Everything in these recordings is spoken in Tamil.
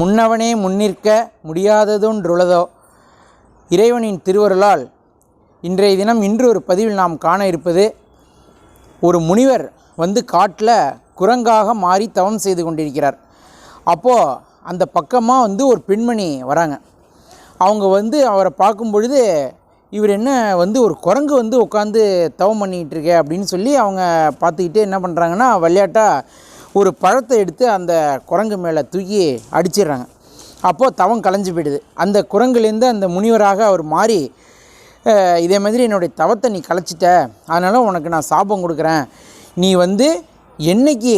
முன்னவனே முன்னிற்க முடியாததொன்றுள்ளதோ இறைவனின் திருவருளால் இன்றைய தினம் இன்று ஒரு பதிவில் நாம் காண இருப்பது ஒரு முனிவர் வந்து காட்டில் குரங்காக மாறி தவம் செய்து கொண்டிருக்கிறார். அப்போது அந்த பக்கமாக வந்து ஒரு பெண்மணி வராங்க. அவங்க வந்து அவரை பார்க்கும் பொழுது இவர் என்ன வந்து ஒரு குரங்கு வந்து உட்காந்து தவம் பண்ணிகிட்டு இருக்கே? அப்படின்னு சொல்லி அவங்க பார்த்துக்கிட்டு என்ன பண்ணுறாங்கன்னா விளையாட்டாக ஒரு பழத்தை எடுத்து அந்த குரங்கு மேலே தூக்கி அடிச்சிடுறாங்க. அப்போது தவம் கலைஞ்சு போயிடுது. அந்த குரங்குலேருந்து அந்த முனிவராக அவர் மாறி இதே மாதிரி என்னுடைய தவத்தை நீ கலைச்சிட்ட. அதனால் உனக்கு நான் சாபம் கொடுக்குறேன். நீ வந்து என்னைக்கு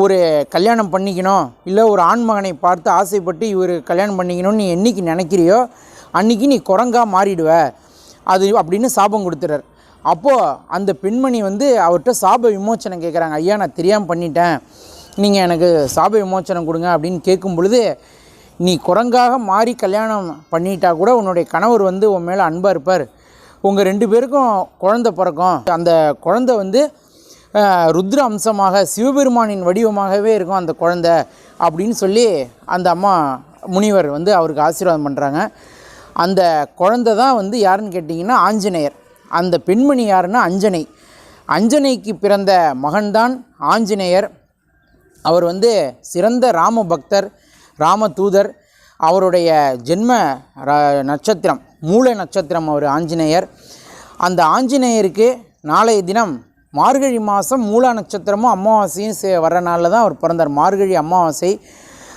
ஒரு கல்யாணம் பண்ணிக்கணும் இல்லை ஒரு ஆண்மகனை பார்த்து ஆசைப்பட்டு இவர் கல்யாணம் பண்ணிக்கணும்னு நீ என்னைக்கு நினைக்கிறியோ அன்னைக்கு நீ குரங்காக மாறிடுவ. அது அப்படின்னு சாபம் கொடுத்துறார் அப்போது அந்த பெண்மணி வந்து அவர்கிட்ட சாப விமோச்சனம் கேட்குறாங்க ஐயா நான் தெரியாமல் பண்ணிட்டேன். நீங்கள் எனக்கு சாப விமோச்சனம் கொடுங்க அப்படின்னு கேட்கும் பொழுது நீ குரங்காக மாறி கல்யாணம் பண்ணிட்டா கூட உன்னுடைய கணவர் வந்து உன் மேலே அன்பாக இருப்பார். உங்கள் ரெண்டு பேருக்கும் குழந்தை பிறக்கும். அந்த குழந்தை வந்து ருத்ர அம்சமாக சிவபெருமானின் வடிவமாகவே இருக்கும் அந்த குழந்த அப்படின்னு சொல்லி அந்த அம்மா முனிவர் வந்து அவருக்கு ஆசீர்வாதம் பண்ணுறாங்க அந்த குழந்த தான் வந்து யாருன்னு கேட்டிங்கன்னா ஆஞ்சநேயர். அந்த பெண்மணி யாருன்னா அஞ்சனை. அஞ்சனைக்கு பிறந்த மகன்தான் ஆஞ்சநேயர். அவர் வந்து சிறந்த ராம பக்தர் ராம தூதர் அவருடைய ஜென்ம ர- நட்சத்திரம் மூல நட்சத்திரம் அவர் ஆஞ்சநேயர். அந்த ஆஞ்சநேயருக்கு நாளைய தினம் மார்கழி மாதம் மூல நட்சத்திரமும் அமாவாசையும் சே வர்ற நாளில் தான் அவர் பிறந்தார். மார்கழி அமாவாசை.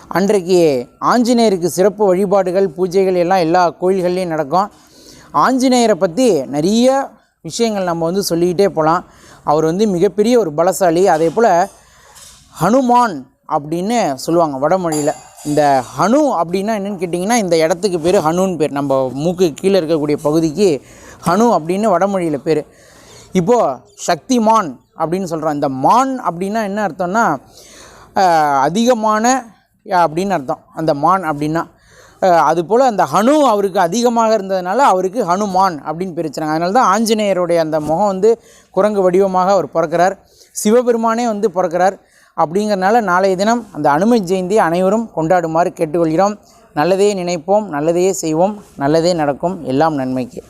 அன்றைக்கு ஆஞ்சநேயருக்கு சிறப்பு வழிபாடுகள் பூஜைகள் எல்லாம் எல்லா கோயில்கள்லேயும் நடக்கும். ஆஞ்சநேயரை பற்றி நிறைய விஷயங்கள் நம்ம வந்து சொல்லிக்கிட்டே போகலாம் அவர் வந்து மிகப்பெரிய ஒரு பலசாலி. அதே போல் ஹனுமான் அப்படின்னு சொல்லுவாங்க வடமொழியில். இந்த ஹனு அப்படின்னா என்னன்னு கேட்டிங்கன்னா இந்த இடத்துக்கு பேர் ஹனுன்னு பேர். நம்ம மூக்கு கீழே இருக்கக்கூடிய பகுதிக்கு ஹனு அப்படின்னு வடமொழியில் பேர். இப்போது சக்திமான் அப்படின்னு சொல்கிறோம் இந்த மான் அப்படின்னா என்ன அர்த்தம்னா அதிகமான அப்படின்னு அர்த்தம். அந்த மான் அப்படின்னா. அதுபோல் அந்த ஹனு அவருக்கு அதிகமாக இருந்ததுனால அவருக்கு ஹனுமான் அப்படின்னு பிரிச்சாங்க அதனால தான் ஆஞ்சநேயருடைய அந்த முகம் வந்து குரங்கு வடிவமாக அவர் பிறக்கிறார். சிவபெருமானே வந்து பிறக்கிறார். அப்படிங்கிறனால நாளைய தினம் அந்த அனுமதி ஜெயந்தி அனைவரும் கொண்டாடுமாறு கேட்டுக்கொள்கிறோம். நல்லதே நினைப்போம் நல்லதையே செய்வோம் நல்லதே நடக்கும். எல்லாம் நன்மைக்கு.